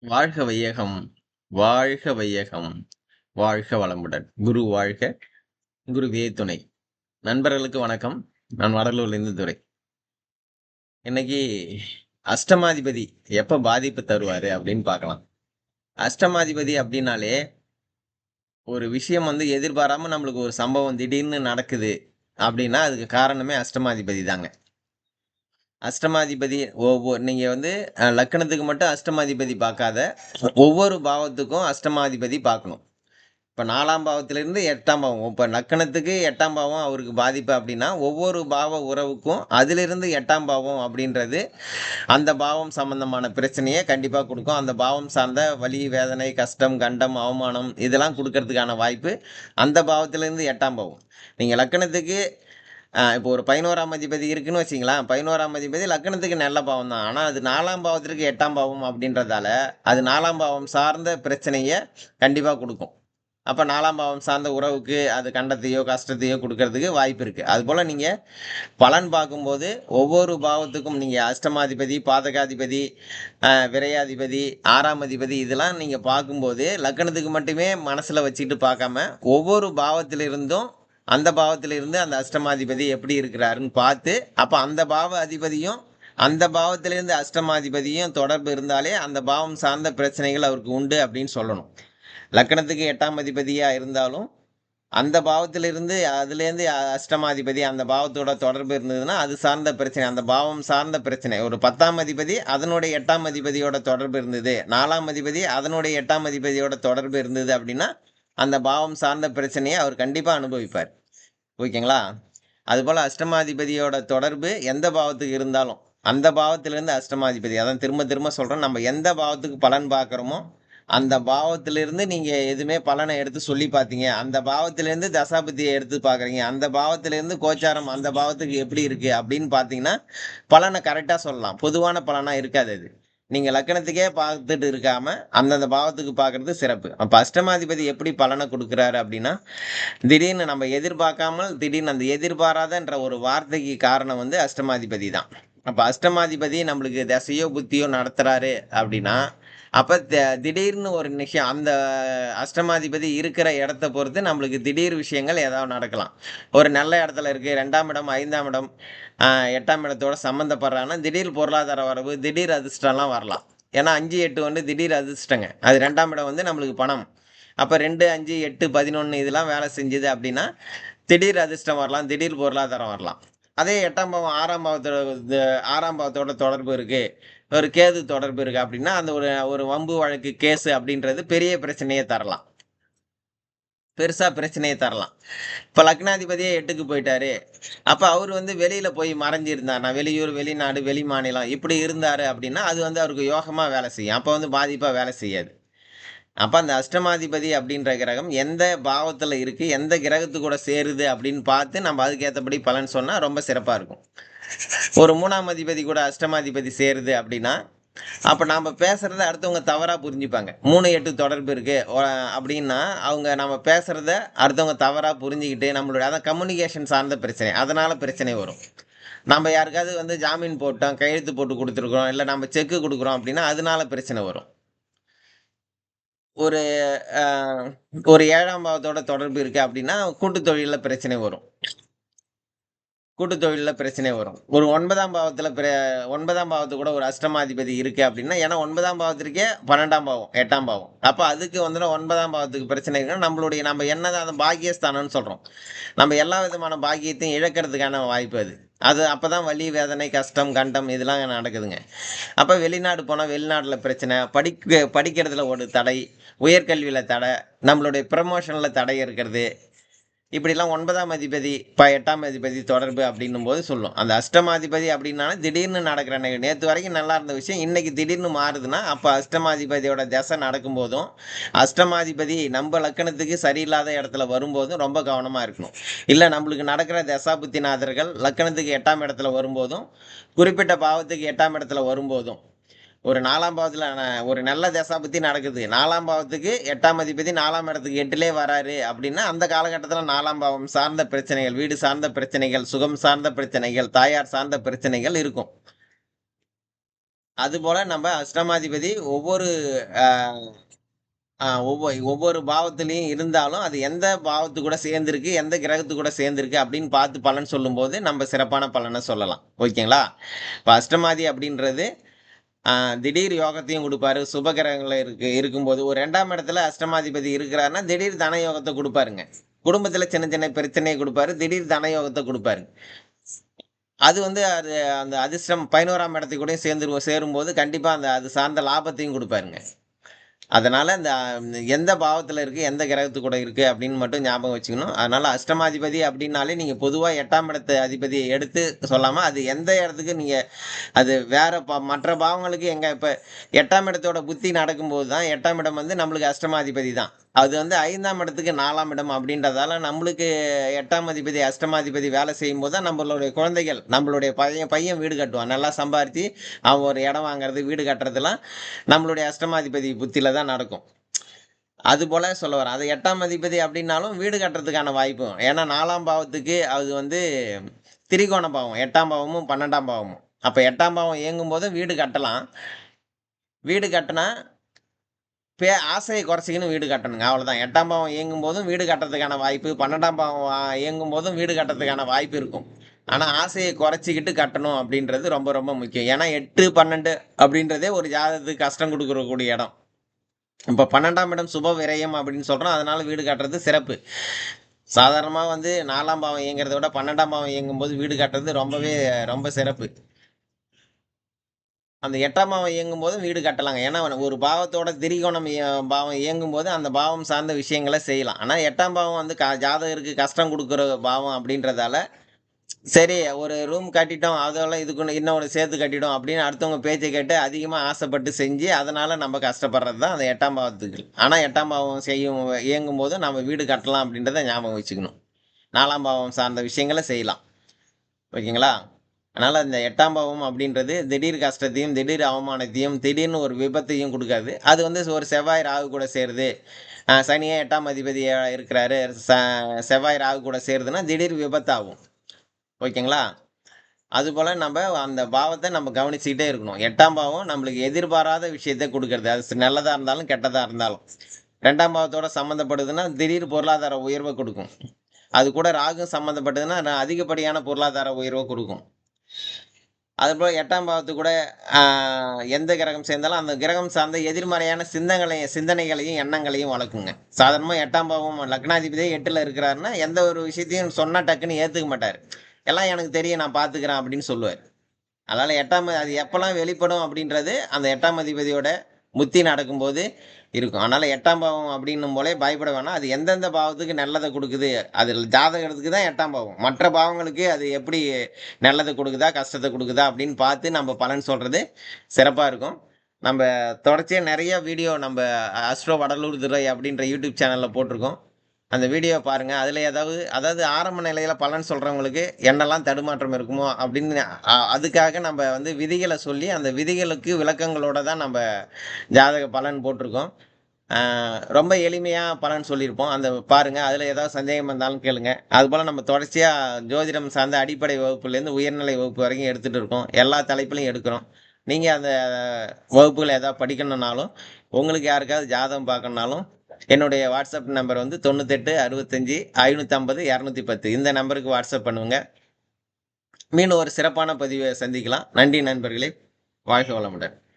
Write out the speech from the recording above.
வாழ்க வையகம் வாழ்க வையகம் வாழ்க வளமுடன். குரு வாழ்க குருவே துணை. நண்பர்களுக்கு வணக்கம். நான் வடலூர்லேருந்து துறை இன்னைக்கு அஷ்டமாதிபதி எப்போ பாதிப்பு தருவார் அப்படின்னு பார்க்கலாம். அஷ்டமாதிபதி அப்படின்னாலே ஒரு விஷயம் வந்து எதிர்பாராமல் நம்மளுக்கு ஒரு சம்பவம் திடீர்னு நடக்குது அப்படின்னா அதுக்கு காரணமே அஷ்டமாதிபதி தாங்க. அஷ்டமாதிபதி ஒவ்வொரு நீங்கள் வந்து லக்கணத்துக்கு மட்டும் அஷ்டமாதிபதி பார்க்காத ஒவ்வொரு பாவத்துக்கும் அஷ்டமாதிபதி பார்க்கணும். இப்போ நாலாம் பாவத்திலேருந்து எட்டாம் பாவம் இப்போ லக்கணத்துக்கு எட்டாம் பாவம் அவருக்கு பாதிப்பு அப்படின்னா ஒவ்வொரு பாவ உறவுக்கும் அதிலிருந்து எட்டாம் பாவம் அப்படின்றது அந்த பாவம் சம்பந்தமான பிரச்சனையை கண்டிப்பாக கொடுக்கும். அந்த பாவம் சார்ந்த வலி வேதனை கஷ்டம் கண்டம் அவமானம் இதெல்லாம் கொடுக்கறதுக்கான வாய்ப்பு அந்த பாவத்திலேருந்து எட்டாம் பாவம். நீங்கள் லக்கணத்துக்கு இப்போ ஒரு பதினோராம் அதிபதி இருக்குன்னு வச்சிங்களேன் பதினோராம் அதிபதி லக்கணத்துக்கு நல்ல பாவம் தான். ஆனால் அது நாலாம் பாவத்திற்கு எட்டாம் பாவம் அப்படின்றதால அது நாலாம் பாவம் சார்ந்த பிரச்சனையை கண்டிப்பாக கொடுக்கும். அப்போ நாலாம் பாவம் சார்ந்த உறவுக்கு அது கண்டத்தையோ கஷ்டத்தையோ கொடுக்கறதுக்கு வாய்ப்பு இருக்குது அதுபோல் நீங்கள் பலன் பார்க்கும்போது ஒவ்வொரு பாவத்துக்கும் நீங்கள் அஷ்டமாதிபதி பாதகாதிபதி விரையாதிபதி ஆறாம் அதிபதி இதெல்லாம் நீங்கள் பார்க்கும்போது லக்கணத்துக்கு மட்டுமே மனசில் வச்சுக்கிட்டு பார்க்காம ஒவ்வொரு பாவத்திலிருந்தும் அந்த பாவத்திலிருந்து அந்த அஷ்டமாதிபதி எப்படி இருக்கிறாருன்னு பார்த்து அப்போ அந்த பாவ அதிபதியும் அந்த பாவத்திலிருந்து அஷ்டமாதிபதியும் தொடர்பு இருந்தாலே அந்த பாவம் சார்ந்த பிரச்சனைகள் அவருக்கு உண்டு அப்படின்னு சொல்லணும். லக்கணத்துக்கு எட்டாம் அதிபதியாக இருந்தாலும் அந்த பாவத்திலிருந்து அதுலேருந்து அஷ்டமாதிபதி அந்த பாவத்தோட தொடர்பு இருந்ததுன்னா அது சார்ந்த பிரச்சனை அந்த பாவம் சார்ந்த பிரச்சனை. ஒரு பத்தாம் அதிபதி அதனுடைய எட்டாம் அதிபதியோட தொடர்பு இருந்தது. நாலாம் அதிபதி அதனுடைய எட்டாம் அதிபதியோட தொடர்பு இருந்தது அப்படின்னா அந்த பாவம் சார்ந்த பிரச்சனையை அவர் கண்டிப்பாக அனுபவிப்பார். ஓகேங்களா? அதுபோல் அஷ்டமாதிபதியோட தொடர்பு எந்த பாவத்துக்கு இருந்தாலும் அந்த பாவத்திலேருந்து அஷ்டமாதிபதி அதான் திரும்ப திரும்ப சொல்கிறோம் நம்ம எந்த பாவத்துக்கு பலன் பார்க்குறோமோ அந்த பாவத்திலிருந்து நீங்கள் எதுவுமே பலனை எடுத்து சொல்லி பார்த்தீங்க அந்த பாவத்திலேருந்து தசாபதியை எடுத்து பார்க்குறீங்க அந்த பாவத்திலேருந்து கோச்சாரம் அந்த பாவத்துக்கு எப்படி இருக்குது அப்படின்னு பார்த்தீங்கன்னா பலனை கரெக்டாக சொல்லலாம். பொதுவான பலனாக இருக்காது அது. நீங்கள் லக்கணத்துக்கே பார்த்துட்டு இருக்காம அந்தந்த பாவத்துக்கு பார்க்கறது சிறப்பு. அப்போ அஷ்டமாதிபதி எப்படி பலனை கொடுக்குறாரு அப்படின்னா திடீர்னு நம்ம எதிர்பார்க்காமல் திடீர்னு அந்த எதிர்பாராதன்ற ஒரு வார்த்தைக்கு காரணம் வந்து அஷ்டமாதிபதி தான். அப்போ அஷ்டமாதிபதி நம்மளுக்கு தசையோ புத்தியோ நடத்துகிறாரு அப்படின்னா அப்போ திடீர்னு ஒரு விஷயம் அந்த அஷ்டமாதிபதி இருக்கிற இடத்த பொறுத்து நம்மளுக்கு திடீர் விஷயங்கள் ஏதாவது நடக்கலாம். ஒரு நல்ல இடத்துல இருக்குது ரெண்டாம் இடம் ஐந்தாம் இடம் எட்டாம் இடத்தோட சம்மந்தப்படுறாங்கன்னா திடீர் பொருளாதார வரவு திடீர் அதிர்ஷ்டம்லாம் வரலாம். ஏன்னா அஞ்சு எட்டு வந்து திடீர் அதிர்ஷ்டங்க. அது ரெண்டாம் இடம் வந்து நம்மளுக்கு பணம். அப்போ ரெண்டு அஞ்சு எட்டு பதினொன்று இதெல்லாம் வேலை செஞ்சுது அப்படின்னா திடீர் அதிர்ஷ்டம் வரலாம் திடீர் பொருளாதாரம் வரலாம். அதே எட்டாம் பாவம் ஆறாம் பாவத்தோட ஆறாம் பாவத்தோட தொடர்பு இருக்குது ஒரு கேது தொடர்பு இருக்குது அப்படின்னா அந்த ஒரு ஒரு வம்பு வழக்கு கேஸு அப்படின்றது பெரிய பிரச்சனையை தரலாம். பெருசாக பிரச்சனையை தரலாம். இப்போ லக்னாதிபதியே எட்டுக்கு போயிட்டாரு. அப்போ அவர் வந்து வெளியில் போய் மறைஞ்சிருந்தார். நான் வெளியூர் வெளிநாடு வெளி மாநிலம் இப்படி இருந்தார் அப்படின்னா அது வந்து அவருக்கு யோகமாக வேலை செய்யும். அப்போ வந்து பாதிப்பாக வேலை செய்யாது. அப்போ அந்த அஷ்டமாதிபதி அப்படின்ற கிரகம் எந்த பாவத்தில் இருக்குது எந்த கிரகத்து கூட சேருது அப்படின்னு பார்த்து நம்ம அதுக்கேற்றபடி பலன் சொன்னால் ரொம்ப சிறப்பாக இருக்கும். ஒரு மூணாம் அதிபதி கூட அஷ்டமாதிபதி சேருது அப்படின்னா அப்போ நாம் பேசுகிறத அடுத்தவங்க தவறாக புரிஞ்சுப்பாங்க. மூணு எட்டு தொடர்பு இருக்குது அப்படின்னா அவங்க நம்ம பேசுகிறத அடுத்தவங்க தவறாக புரிஞ்சுக்கிட்டு நம்மளுடைய அதான் கம்யூனிகேஷன் சார்ந்த பிரச்சனை. அதனால் பிரச்சனை வரும். நம்ம யாருக்காவது வந்து ஜாமீன் போட்டோம் கையெழுத்து போட்டு கொடுத்துருக்குறோம் இல்லை நம்ம செக்கு கொடுக்குறோம் அப்படின்னா அதனால பிரச்சனை வரும். ஒரு ஒரு ஏழாம் பாவத்தோட தொடர்பு இருக்குது அப்படின்னா கூட்டு தொழிலில் பிரச்சனை வரும். கூட்டு தொழிலில் பிரச்சனை வரும். ஒரு ஒன்பதாம் பாவத்தில் பிர ஒன்பதாம் பாவத்து கூட ஒரு அஷ்டமாதிபதி இருக்குது அப்படின்னா ஏன்னா ஒன்பதாம் பாவத்திற்கே பன்னெண்டாம் பாவம் எட்டாம் பாவம். அப்போ அதுக்கு வந்து ஒன்பதாம் பாவத்துக்கு பிரச்சனை இருக்குன்னா நம்மளுடைய நம்ம என்னதான் அந்த பாக்கியஸ்தானம்னு சொல்கிறோம் நம்ம எல்லா விதமான பாக்கியத்தையும் இழக்கிறதுக்கான வாய்ப்பு அது. அது அப்போ தான் வலி வேதனை கஷ்டம் கண்டம் இதெல்லாம் நடக்குதுங்க. அப்போ வெளிநாடு போனால் வெளிநாட்டில் பிரச்சனை படிக்க படிக்கிறதுல ஒரு தடை உயர்கல்வியில் தடை நம்மளுடைய ப்ரமோஷனில் தடை இருக்கிறது இப்படிலாம் ஒன்பதாம் அதிபதி இப்போ எட்டாம் அதிபதி தொடர்பு அப்படின்னும் போது சொல்லும். அந்த அஷ்டமாதிபதி அப்படின்னாலும் திடீர்னு நடக்கிற நிகழ்வு நேற்று வரைக்கும் நல்லா இருந்த விஷயம் இன்னைக்கு திடீர்னு மாறுதுன்னா அப்போ அஷ்டமாதிபதியோட தசை நடக்கும்போதும் அஷ்டமாதிபதி நம்ம லக்கணத்துக்கு சரியில்லாத இடத்துல வரும்போதும் ரொம்ப கவனமாக இருக்கணும். இல்லை நம்மளுக்கு நடக்கிற தசாபுத்திநாதர்கள் லக்கணத்துக்கு எட்டாம் இடத்துல வரும்போதும் குறிப்பிட்ட பாவத்துக்கு எட்டாம் இடத்துல வரும்போதும் ஒரு நாலாம் பாவத்தில் ஒரு நல்ல தசாபத்தி நடக்குது. நாலாம் பாவத்துக்கு எட்டாம் அதிபதி நாலாம் இடத்துக்கு எட்டிலே வராரு அப்படின்னா அந்த காலகட்டத்தில் நாலாம் பாவம் சார்ந்த பிரச்சனைகள் வீடு சார்ந்த பிரச்சனைகள் சுகம் சார்ந்த பிரச்சனைகள் தாயார் சார்ந்த பிரச்சனைகள் இருக்கும். அதுபோல் நம்ம அஷ்டமாதிபதி ஒவ்வொரு ஒவ்வொரு ஒவ்வொரு பாவத்துலேயும் இருந்தாலும் அது எந்த பாவத்து கூட சேர்ந்துருக்கு எந்த கிரகத்து கூட சேர்ந்துருக்கு அப்படின்னு பார்த்து பலன் சொல்லும்போது நம்ம சிறப்பான பலனை சொல்லலாம். ஓகேங்களா? இப்போ அஷ்டமாதி அப்படின்றது திடீர் யோகத்தையும் கொடுப்பாரு. சுபகிரகங்கள் இருக்கு இருக்கும்போது ஒரு ரெண்டாம் இடத்துல அஷ்டமாதிபதி இருக்கிறாருன்னா திடீர் தன யோகத்தை கொடுப்பாருங்க. குடும்பத்தில் சின்ன சின்ன பிரச்சனையை கொடுப்பாரு திடீர் தன யோகத்தை கொடுப்பாரு. அது வந்து அது அந்த அதிர்ஷ்டம் பதினோராம் இடத்துக்கு கூட சேர்ந்து சேரும்போது கண்டிப்பாக அந்த அது சார்ந்த லாபத்தையும் கொடுப்பாருங்க. அதனால் இந்த எந்த பாவத்தில் இருக்குது எந்த கிரகத்து கூட இருக்குது அப்படின்னு மட்டும் ஞாபகம் வச்சுக்கணும். அதனால் அஷ்டமாதிபதி அப்படின்னாலே நீங்கள் பொதுவாக எட்டாம் இடத்து அதிபதியை எடுத்து சொல்லாமல் அது எந்த இடத்துக்கு நீங்கள் அது வேறு பா மற்ற பாவங்களுக்கு எங்கே இப்போ எட்டாம் இடத்தோட புத்தி நடக்கும்போது தான் எட்டாம் இடம் வந்து நம்மளுக்கு அஷ்டமாதிபதி தான். அது வந்து ஐந்தாம் இடத்துக்கு நாலாம் இடம் அப்படின்றதால நம்மளுக்கு எட்டாம் அதிபதி அஷ்டமாதிபதி வேலை செய்யும் போது தான் நம்மளுடைய குழந்தைகள் நம்மளுடைய பையன் பையன் வீடு கட்டுவான். நல்லா சம்பாரித்து அவன் ஒரு இடம் வாங்குறது வீடு கட்டுறதுலாம் நம்மளுடைய அஷ்டமாதிபதி புத்தியில் தான் நடக்கும். அது போல சொல்ல வரேன். அது எட்டாம் அதிபதி அப்படின்னாலும் வீடு கட்டுறதுக்கான வாய்ப்பும் ஏன்னா நாலாம் பாவத்துக்கு அது வந்து திரிகோண பாவம். எட்டாம் பாவமும் பன்னெண்டாம் பாவமும். அப்போ எட்டாம் பாவம் இயங்கும் போதும் வீடு கட்டலாம். வீடு கட்டினா பே ஆசையை குறைச்சிக்கின்னு வீடு கட்டணுங்க. அவ்வளோதான் எட்டாம் பாவம் இயங்கும் போதும் வீடு கட்டுறதுக்கான வாய்ப்பு பன்னெண்டாம் பாவம் இயங்கும் போதும் வீடு கட்டுறதுக்கான வாய்ப்பு இருக்கும். ஆனால் ஆசையை குறைச்சிக்கிட்டு கட்டணும் அப்படின்றது ரொம்ப ரொம்ப முக்கியம். ஏன்னா எட்டு பன்னெண்டு அப்படின்றதே ஒரு ஜாதகத்துக்கு கஷ்டம் கொடுக்குறக்கூடிய இடம். இப்போ பன்னெண்டாம் இடம் சுப விரயம் அப்படின்னு சொல்கிறோம் அதனால் வீடு கட்டுறது சிறப்பு. சாதாரணமாக வந்து நாலாம் பாவம் இயங்குறத விட பன்னெண்டாம் பாவம் இயங்கும் போது வீடு கட்டுறது ரொம்பவே ரொம்ப சிறப்பு. அந்த எட்டாம் பாவம் இயங்கும் போதும் வீடு கட்டலாங்க. ஏன்னா ஒரு பாவத்தோட திரிகோணம் பாவம் இயங்கும் போது அந்த பாவம் சார்ந்த விஷயங்களை செய்யலாம். ஆனால் எட்டாம் பாவம் வந்து க ஜாதகருக்கு கஷ்டம் கொடுக்குற பாவம் அப்படின்றதால சரி ஒரு ரூம் கட்டிட்டோம் அதெல்லாம் இதுக்கு இன்னொரு சேர்த்து கட்டிட்டோம் அப்படின்னு அடுத்தவங்க பேச்சை கேட்டு அதிகமாக ஆசைப்பட்டு செஞ்சு அதனால் நம்ம கஷ்டப்படுறது தான் அந்த எட்டாம் பாவத்துக்கு. ஆனால் எட்டாம் பாவம் செய்யும் இயங்கும் போது நம்ம வீடு கட்டலாம் அப்படின்றத ஞாபகம் வச்சுக்கணும். நாலாம் பாவம் சார்ந்த விஷயங்களை செய்யலாம். ஓகேங்களா? அதனால் அந்த எட்டாம் பாவம் அப்படின்றது திடீர் கஷ்டத்தையும் திடீர் அவமானத்தையும் திடீர்னு ஒரு விபத்தையும் கொடுக்காது. அது வந்து ஒரு செவ்வாய் ராகு கூட சேருது. சனியே எட்டாம் அதிபதியாக இருக்கிறாரு. ச செவ்வாய் ராகு கூட சேருதுன்னா திடீர் விபத்தாகும். ஓகேங்களா? அதுபோல் நம்ம அந்த பாவத்தை நம்ம கவனிச்சுக்கிட்டே இருக்கணும். எட்டாம் பாவம் நம்மளுக்கு எதிர்பாராத விஷயத்தை கொடுக்கறது. அது நல்லதாக இருந்தாலும் கெட்டதாக இருந்தாலும். ரெண்டாம் பாவத்தோட சம்மந்தப்படுதுன்னா திடீர் பொருளாதார உயர்வை கொடுக்கும். அது கூட ராகு சம்மந்தப்பட்டதுன்னா அதிகப்படியான பொருளாதார உயர்வை கொடுக்கும். அதுபோல் எட்டாம் பாவத்து கூட எந்த கிரகம் சேர்ந்தாலும் அந்த கிரகம் சார்ந்த எதிர்மறையான சிந்தங்களையும் சிந்தனைகளையும் எண்ணங்களையும் வளர்க்குங்க. சாதாரணமாக எட்டாம் பாவம் லக்னாதிபதியே எட்டில் இருக்கிறாருன்னா எந்த ஒரு விஷயத்தையும் சொன்னால் டக்குன்னு ஏற்றுக்க மாட்டார். எல்லாம் எனக்கு தெரியும் நான் பார்த்துக்கிறேன் அப்படின்னு சொல்லுவார். அதனால் எட்டாம் அது எப்போல்லாம் வெளிப்படும் அப்படின்றது அந்த எட்டாம் அதிபதியோட முத்தி நடக்கும்போது இருக்கும். அதனால் எட்டாம் பாவம் அப்படின்னும் போலே பயப்பட வேணாம். அது எந்தெந்த பாவத்துக்கு நல்லதை கொடுக்குது அதில் ஜாதகத்துக்கு தான் எட்டாம் பாவம். மற்ற பாவங்களுக்கு அது எப்படி நல்லதை கொடுக்குதா கஷ்டத்தை கொடுக்குதா அப்படின்னு பார்த்து நம்ம பலன் சொல்கிறது சிறப்பாக இருக்கும். நம்ம தொடர்ச்சியாக நிறைய வீடியோ நம்ம அஸ்ட்ரோ வடலூர் துறை அப்படின்ற யூடியூப் சேனலில் போட்டிருக்கோம். அந்த வீடியோ பாருங்கள் அதில் ஏதாவது அதாவது ஆரம்ப நிலையில் பலன் சொல்கிறவங்களுக்கு என்னெல்லாம் தடுமாற்றம் இருக்குமோ அப்படின்னு அதுக்காக நம்ம வந்து விதிகளை சொல்லி அந்த விதிகளுக்கு விளக்கங்களோட தான் நம்ம ஜாதக பலன் போட்டிருக்கோம். ரொம்ப எளிமையாக பலன் சொல்லியிருப்போம். அந்த பாருங்கள் அதில் ஏதாவது சந்தேகம் வந்தாலும் கேளுங்க. அதுபோல் நம்ம தொடர்ச்சியாக ஜோதிடம் சார்ந்த அடிப்படை வகுப்புலேருந்து உயர்நிலை வகுப்பு வரைக்கும் எடுத்துகிட்டு இருக்கோம். எல்லா தலைப்புலையும் எடுக்கிறோம். நீங்கள் அந்த வகுப்புகளை ஏதாவது படிக்கணுன்னாலும் உங்களுக்கு யாருக்காவது ஜாதகம் பார்க்கணுனாலும் என்னுடைய வாட்ஸ்அப் நம்பர் வந்து தொண்ணூத்தெட்டு அறுபத்தஞ்சி ஐநூற்றம்பது இரநூத்தி பத்து இந்த நம்பருக்கு வாட்ஸ்அப் பண்ணுங்க. மீண்டும் ஒரு சிறப்பான பதிவை சந்திக்கலாம். நன்றி நண்பர்களே. வாழ்க வளமுடன்.